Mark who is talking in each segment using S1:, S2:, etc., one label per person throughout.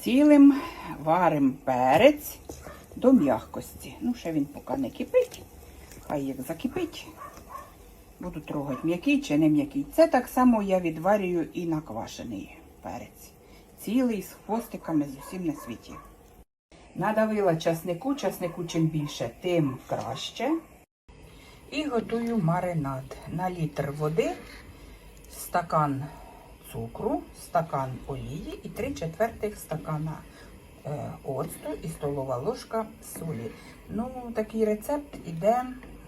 S1: Цілим варимо перець до м'якості. Ну, ще він поки не кипить. Хай як закипить. Буду трогати м'який чи не м'який. Це так само я відварюю і на квашений перець. Цілий з хвостиками з усім на світі. Надавила часнику, часнику чим більше, тим краще. І готую маринад. На літр води, стакан цукру, стакан олії і 3 четвертих стакана е, оцту і столова ложка солі. Ну, такий рецепт іде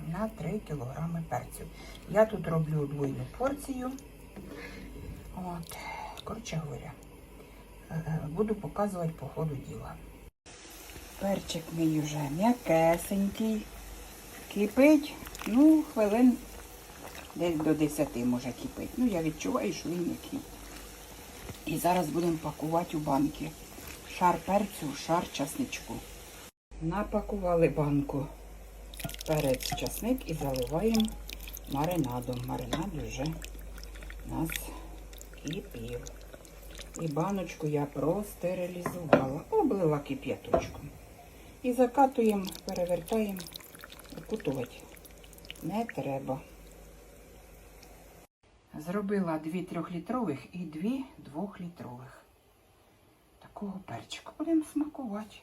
S1: на 3 кг перцю. Я тут роблю двойну порцію. От, коротше говоря, е, е, буду показувати по ходу діла. Перчик мій вже м'якесенький. Кипить, ну, хвилин десь до 10 може кипить. Ну, я відчуваю, що він м'який. І зараз будемо пакувати у банки. Шар перцю, шар часничку. Напакували банку перець часник і заливаємо маринадом. Маринад вже у нас кипів. І баночку я простерилізувала, облила кип'яточком. І закатуємо, перевертаємо, окутувати не треба. Зробила дві трьохлітрових і дві двохлітрових. Такого перчика будемо смакувати.